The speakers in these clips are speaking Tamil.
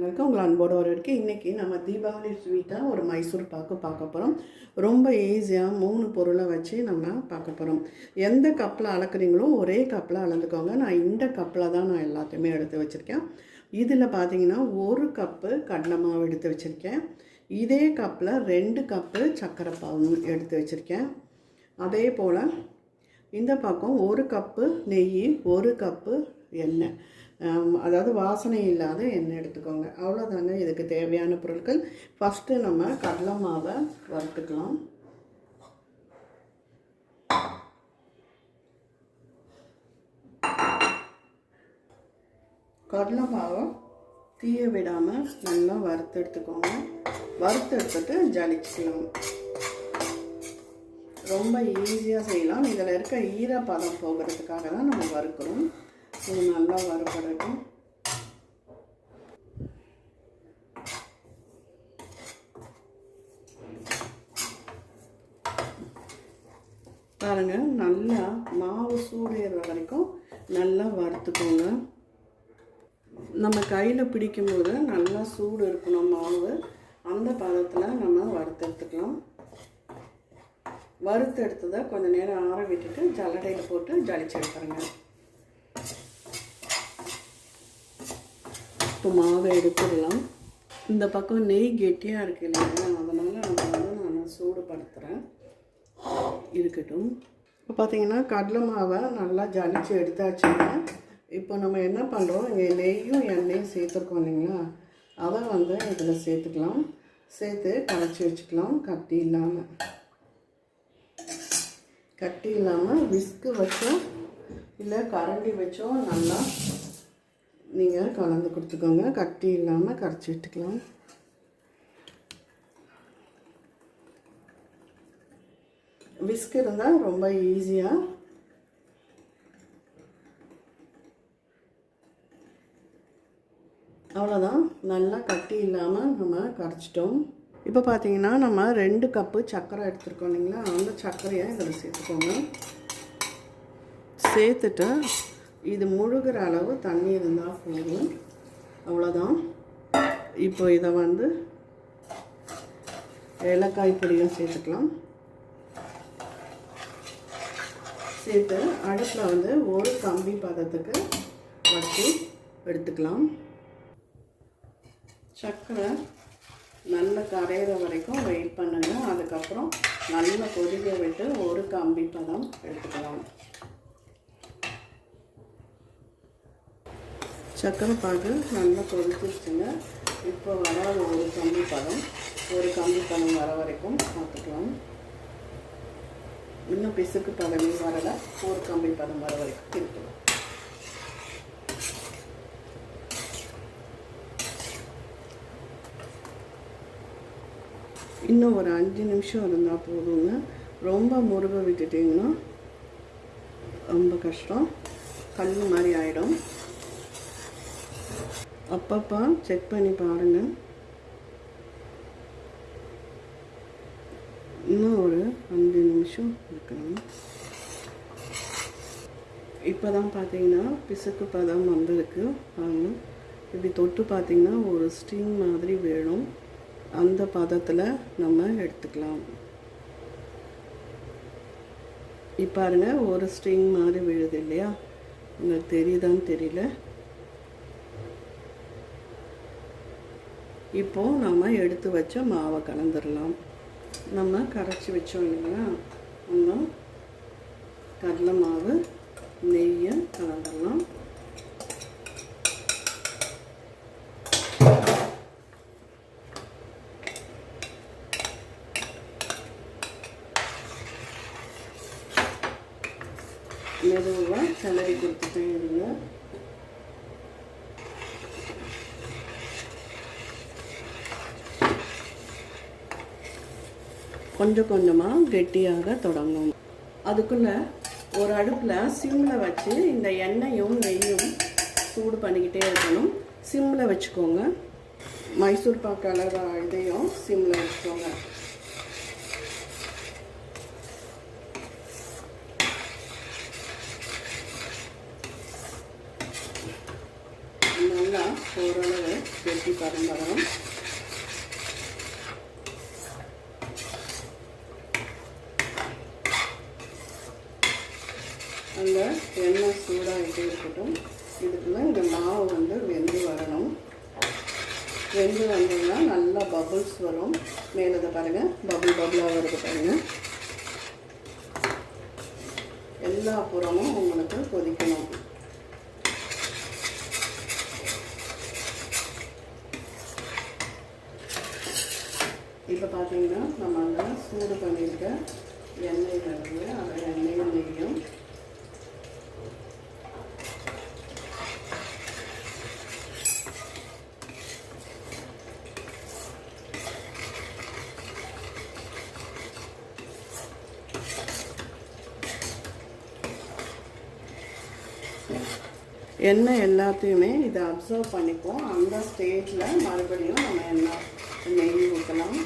உங்களுக்கு உங்களை அன்போடு வர வரைக்கும் இன்றைக்கி நம்ம தீபாவளி ஸ்வீட்டாக ஒரு மைசூர் பாக்கு பார்க்க போகிறோம் ரொம்ப ஈஸியாக மூணு பொருளை வச்சு நம்ம பார்க்க போகிறோம் எந்த கப்பில் அளக்குறீங்களோ ஒரே கப்பில் அளந்துக்கோங்க. நான் இந்த கப்பில் தான் நான் எல்லாத்தையுமே எடுத்து வச்சுருக்கேன். இதில் பார்த்தீங்கன்னா ஒரு கப்பு கடலை மாவு எடுத்து வச்சுருக்கேன். இதே கப்பில் ரெண்டு கப்பு சர்க்கரை பாவு எடுத்து வச்சுருக்கேன். அதே போல் இந்த பக்கம் ஒரு கப்பு நெய் ஒரு கப்பு எண்ணெய். அதாவது வாசனை இல்லாத எண்ணெய் எடுத்துக்கோங்க. அவ்வளோதாங்க இதுக்கு தேவையான பொருட்கள். ஃபஸ்ட்டு நம்ம கடலை மாவை வறுத்துக்கலாம். கடலை மாவை தீய விடாமல் நல்லா வறுத்து எடுத்துக்கோங்க. வறுத்து எடுத்துட்டு ஜலிச்சிக்கலாம். ரொம்ப ஈஸியாக செய்யலாம். இதில் இருக்க ஈரப்பதம் போகிறதுக்காக தான் நம்ம வறுக்கிறோம். இது நல்லா வறுபடட்டும் பாருங்க நல்லா மாவு சூடேற வரைக்கும் நல்லா வறுத்துக்கோங்க. நம்ம கையில் பிடிக்கும்போது நல்லா சூடு இருக்கணும் மாவு. அந்த பதத்தில் நம்ம வறுத்து எடுத்துக்கலாம். கொஞ்சம் நேரம் ஆற விட்டுட்டு ஜல்லடையில் போட்டு ஜலிச்சு எடுத்துருங்க. இப்போ மாவை எடுத்துடலாம். இந்த பக்கம் நெய் கெட்டியாக இருக்கு இல்லைங்களா? அதனால் நம்ம வந்து நான் சூடுபடுத்துகிறேன் இருக்கட்டும். இப்போ பார்த்தீங்கன்னா கடலை மாவை நல்லா ஜலிச்சு எடுத்தாச்சுங்க. இப்போ நம்ம என்ன பண்ணுறோம் இங்கே நெய்யும் எண்ணெயும் சேர்த்துருக்கோம் இல்லைங்களா? அதை வந்து இதில் சேர்த்துக்கலாம். சேர்த்து கரைச்சி வச்சுக்கலாம். கட்டி இல்லாமல் கட்டி இல்லாமல் விஸ்கு வச்சோ இல்லை கரண்டி வச்சோம். நல்லா நீங்கள் கலந்து கொடுத்துக்கோங்க. கட்டி இல்லாமல் கரைச்சி விட்டுக்கலாம். விஸ்க் இருந்தால் ரொம்ப ஈஸியாக அவ்வளோதான் நல்லா கட்டி இல்லாமல் நம்ம கரைச்சிட்டோம். இப்போ பார்த்தீங்கன்னா நம்ம ரெண்டு கப்பு சர்க்கரை எடுத்துருக்கோம் இல்லைங்களா? அந்த சர்க்கரையை இதில் சேர்த்துக்கோங்க. சேர்த்துட்டு இது முழுகிற அளவு தண்ணி இருந்தால் போதும். அவ்வளோதான் இப்போ இதை வந்து ஏலக்காய் பொடியும் சேர்த்துக்கலாம். சேர்த்து அடுப்பில் வந்து ஒரு கம்பி பதத்துக்கு வச்சு எடுத்துக்கலாம். சர்க்கரை நல்லா கரையிற வரைக்கும் வெயிட் பண்ணுங்க. அதுக்கப்புறம் நல்லா கொதிக்க விட்டு ஒரு கம்பி பதம் எடுத்துக்கலாம். சர்க்கரை பாகு நல்லா கொதிச்சிருச்சுங்க. இப்போ வர ஒரு கம்பி பதம். ஒரு கம்பி பதம் வர வரைக்கும் பார்த்துக்கலாம். இன்னும் பிசுக்கு பதமே வரலை. ஒரு கம்பி பதம் வர வரைக்கும் இருக்கலாம் இன்னும் ஒரு அஞ்சு நிமிஷம் இருந்தால் போதுங்க. ரொம்ப முருக விட்டுட்டிங்கன்னா ரொம்ப கஷ்டம். கல் மாதிரி ஆகிடும் அப்பப்போ செக் பண்ணி பாருங்கள் இன்னும் ஒரு அஞ்சு நிமிஷம் இருக்கணும். இப்போ தான் பார்த்தீங்கன்னா பிசுக்கு பதம் வந்திருக்கு. பாருங்க. இப்படி தொட்டு பார்த்தீங்கன்னா ஒரு ஸ்டீம் மாதிரி வேணும். அந்த பதத்தில் நம்ம எடுத்துக்கலாம். இப்பாருங்க ஒரு ஸ்ட்ரிங் மாதிரி விழுது இல்லையா? உங்களுக்கு தெரியுதான்னு தெரியல. இப்போ நம்ம எடுத்து வச்ச மாவை கலந்துடலாம். நம்ம கரைச்சி வச்சோம் இல்லைங்களா? இன்னும் கடலை மாவு நெய்யை கலந்துடலாம். மெதுவாக கிளறி கொடுத்துட்டே இருங்க. கொஞ்சம் கொஞ்சமாக கெட்டியாக தொடங்கும். அதுக்குள்ளே ஒரு அடுப்பில் சிம்மில் வச்சு இந்த எண்ணெயும் நெய்யும் சூடு பண்ணிக்கிட்டே இருக்கணும். சிம்மில் வச்சுக்கோங்க. மைசூர் பாக்கு அளவு இதையும் சிம்மில் வச்சுக்கோங்க. நல்லா ஓரளவு கெட்டி பரம்பரம் வரும் எண்ணெய் சூடாகிட்டே இருக்கட்டும். இதுக்குள்ள இந்த மாவு வந்து வெந்து வரணும். வெந்து வந்ததுன்னா நல்லா பபுள்ஸ் வரும். மேலே பாருங்கள் பபுள் பபுளாக வருது பாருங்கள் எல்லா புறமும் உங்களுக்கு கொதிக்கணும். இப்போ பார்த்தீங்கன்னா நம்ம அந்த சூடு பண்ணியிருக்க எண்ணெய் வருது அந்த எண்ணெயும் நெய்யும் எண்ணெய் எல்லாத்தையுமே இதை அப்சர்வ் பண்ணிப்போம் அந்த ஸ்டேஜில் மறுபடியும் நம்ம எண்ணெய் நெய் ஊற்றலாம்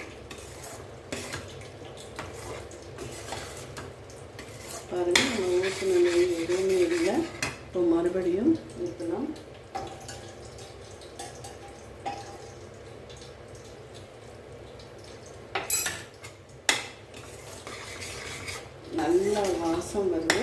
பாருங்கள் நம்ம ஊற்றின நெய் எதுவுமே இல்லை இப்போ மறுபடியும் ஊற்றலாம் நல்ல வாசம் வருது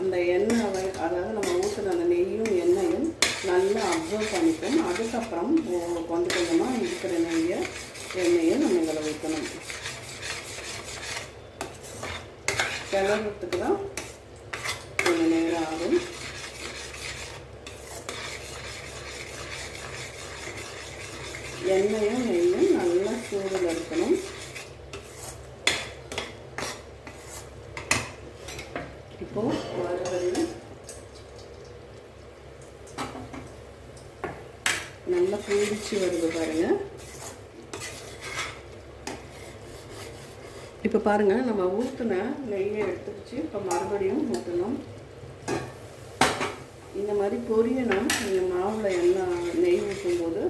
அந்த எண்ணெய் வை- அதாவது நம்ம ஊற்றுற அந்த நெய்யும் எண்ணெயும் நல்லா அப்சர்வ் பண்ணிக்கும் அதுக்கப்புறம் கொஞ்சம் கொஞ்சமாக இருக்கிற நெய்யை எண்ணெயை நம்ம இதில் ஊற்றணும். கிளறத்துக்கு தான் கொஞ்சம் நேரம் ஆகும். எண்ணெயும் நெய்யும் நல்லா சூடில் இருக்கணும். இப்போது மறுபடியும் நல்லா பூடிச்சு வருது பாருங்க. இப்போ பாருங்க நம்ம ஊற்றின நெய்யை எடுத்துக்கிச்சு இப்போ மறுபடியும் ஊற்றணும் இந்த மாதிரி பொரியணும். நீங்கள் மாவில் எண்ணெய் நெய் ஊற்றும்போது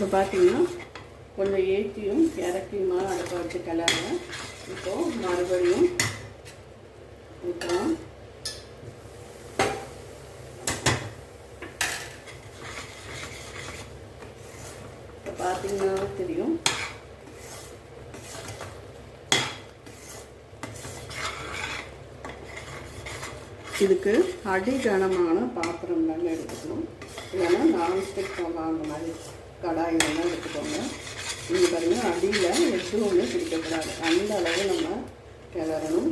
இப்போ பார்த்தீங்கன்னா கொஞ்சம் ஏற்றியும் இறக்கியுமா அடுப்பை வச்சு கிளறுங்க இப்போது மறுபடியும் ஊற்றலாம் இப்போ பார்த்தீங்கன்னா தெரியும். இதுக்கு அடிகனமான பாத்திரம் தாங்க எடுத்துக்கணும். இல்லைன்னா நான்ஸ்டிக் அந்த மாதிரி கடாய் வேணால் எடுத்துக்கோங்க. இங்கே பாருங்கள் அடியில் எதுவுமே பிடிக்கக்கூடாது. அந்த அளவு நம்ம கிளறணும்.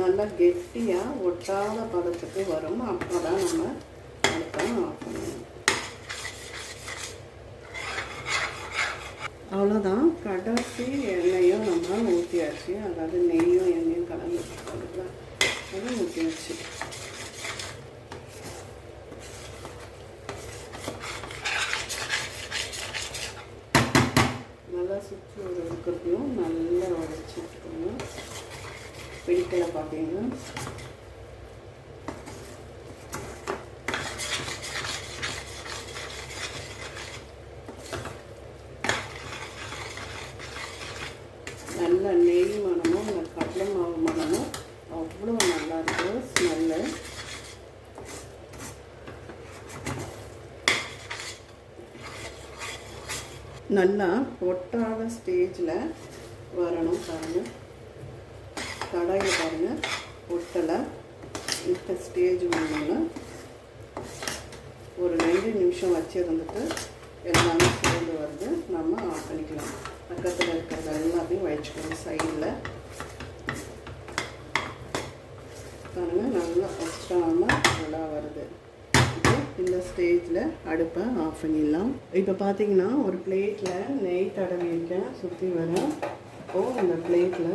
நல்லா கெட்டியாக ஒட்டாத பதத்துக்கு வரும். அப்போ தான் நம்ம அவ்வளோதான். கடைசி எண்ணெயும் நம்ம ஊற்றியாச்சு அதாவது நெய்யும் எண்ணெயும் கலந்து அதை ஊற்றியாச்சு நல்லா சுற்றி ஒரு இருக்கிறதையும் நல்லா உடச்சி விட்டுக்கணும் பிடிக்கல பார்த்தீங்கன்னா நல்ல நெய் மணமும் இந்த கடலை மாவு மணமும் அவ்வளோ நல்லா இருக்கும் ஸ்மெல்லு நல்லா ஒட்டாத ஸ்டேஜில் வரணும் பாருங்கள் கடாயில் பாருங்கள் ஒட்டலை. இந்த ஸ்டேஜ் வரணும்னா ஒரு ரெண்டு நிமிஷம் வச்சிருந்துட்டு எல்லாமே சேர்ந்து வருது. நம்ம ஆஃப் பண்ணிக்கலாம். பக்கத்தில் இருக்கிறது எல்லாத்தையும் வச்சுக்கணும் சைடில் பாருங்கள் நல்லா ஒட்டாமல் நல்லா வருது. இந்த ஸ்டேஜில் அடுப்பை ஆஃப் பண்ணிடலாம். இப்போ பார்த்தீங்கன்னா ஒரு பிளேட்டில் நெய் தடவி இருக்கேன் சுற்றி வர. இப்போது அந்த பிளேட்டில்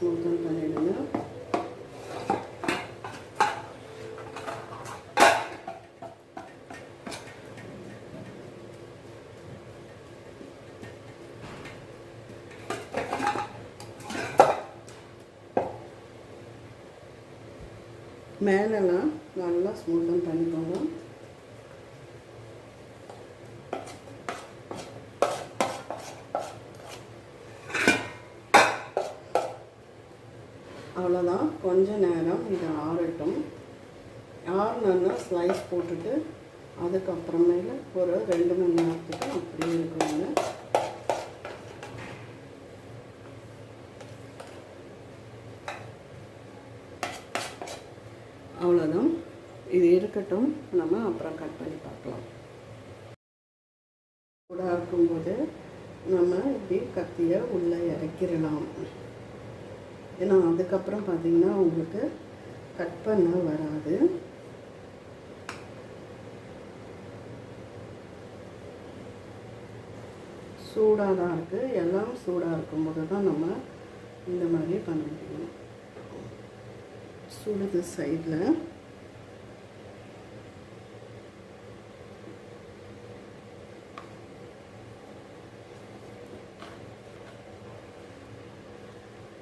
நல்லா ஸ்மூத்தாக பண்ணிடுங்க. மேலெல்லாம் நல்லா ஸ்மூத்தன் பண்ணிக்கோங்க. கொஞ்சம் கொஞ்ச நேரம் இதை ஆறட்டும். ஆறுனா ஸ்லைஸ் போட்டுட்டு அதுக்கப்புறமேல ஒரு ரெண்டு மணி நேரத்துக்கு அப்படியே இருக்குங்க அவ்வளோதான் இது இருக்கட்டும். நம்ம அப்புறம் கட் பண்ணி பார்க்கலாம். கூட இருக்கும்போது நம்ம இப்படி கத்தியை உள்ளே இறக்கிடலாம். ஏன்னா அதுக்கப்புறம் பார்த்தீங்கன்னா உங்களுக்கு கட் பண்ண வராது. சூடாக தான் இருக்குது எல்லாம் சூடாக இருக்கும்போது தான் நம்ம இந்த மாதிரி பண்ண முடியும். சுடுது சைடில்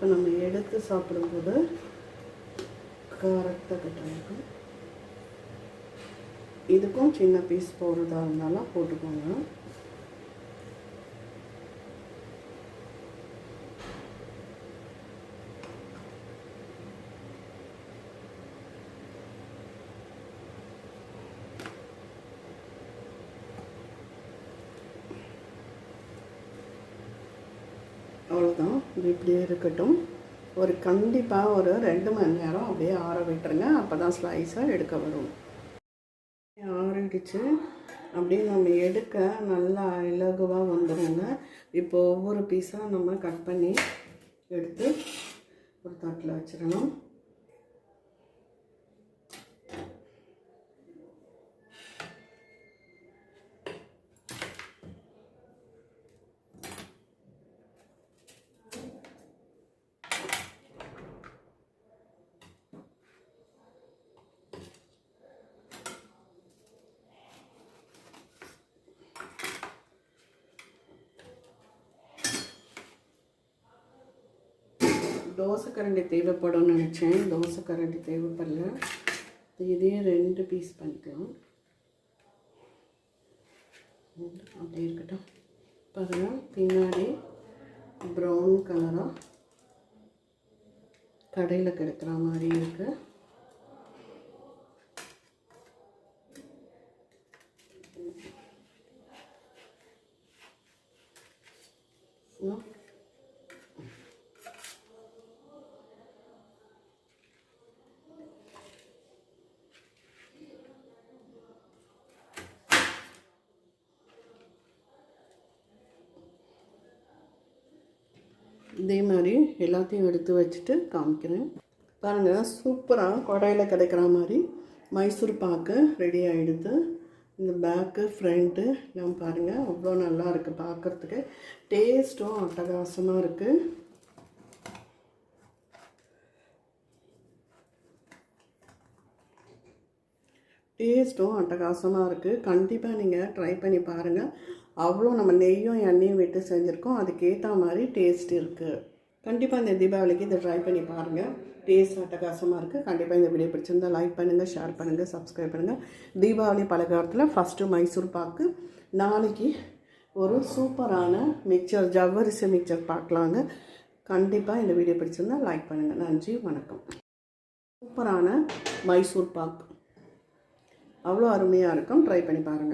இப்போ நம்ம எடுத்து சாப்பிடும்போது கரெக்டாக கட் இதுக்கும் சின்ன பீஸ் போடுறதா இருந்தாலும் போட்டுக்கோங்க அவ்வளோதான் இது இப்படியே இருக்கட்டும். ஒரு கண்டிப்பாக ஒரு ரெண்டு மணி நேரம் அப்படியே ஆற விட்டுருங்க. அப்போ தான் ஸ்லைஸாக எடுக்க வரும். ஆறிடுச்சு அப்படியே நம்ம எடுக்க நல்லா இலகுவாக வந்துடுங்க இப்போ ஒவ்வொரு பீஸாக நம்ம கட் பண்ணி எடுத்து ஒரு தட்டில் வச்சிடணும். தோசை கரண்டி தேவைப்படும்னு நினச்சேன். தோசை கரண்டி தேவைப்படல இதே ரெண்டு பீஸ் பண்ணிக்கலாம். அப்படி இருக்கட்டும். பாருங்கள் பின்னாடி ப்ரௌன் கலராக கடையில் கிடைக்கிற மாதிரி இருக்குது Yeah. இதே மாதிரி எல்லாத்தையும் எடுத்து வச்சுட்டு காமிக்கிறேன். பாருங்கள் சூப்பராக கொடையில் கிடைக்கிற மாதிரி மைசூர் பாக்கு ரெடி ஆகிடுது இந்த பேக்கு ஃப்ரண்ட்டு எல்லாம் பாருங்கள் அவ்வளோ நல்லா இருக்குது பார்க்குறதுக்கு டேஸ்ட்டும் அட்டகாசமாக இருக்குது டேஸ்ட்டும் அட்டகாசமாக இருக்குது கண்டிப்பாக நீங்கள் ட்ரை பண்ணி பாருங்கள் அவ்வளோ நம்ம நெய்யும் எண்ணெயும் விட்டு செஞ்சுருக்கோம். அதுக்கேற்ற மாதிரி டேஸ்ட் இருக்குது கண்டிப்பாக இந்த தீபாவளிக்கு இதை ட்ரை பண்ணி பாருங்கள் டேஸ்ட் அட்டகாசமாக இருக்குது கண்டிப்பாக இந்த வீடியோ பிடிச்சிருந்தா லைக் பண்ணுங்கள் ஷேர் பண்ணுங்கள் சப்ஸ்கிரைப் பண்ணுங்கள் தீபாவளி பலகாரத்தில் ஃபஸ்ட்டு மைசூர் பாக்கு நாளைக்கு ஒரு சூப்பரான மிக்சர் ஜவ்வரிசி மிக்சர் பார்க்கலாங்க கண்டிப்பாக இந்த வீடியோ பிடிச்சிருந்தா லைக் பண்ணுங்கள் நன்றி வணக்கம். சூப்பரான மைசூர் பாக்கு அவ்வளோ அருமையாக இருக்கும். ட்ரை பண்ணி பாருங்கள்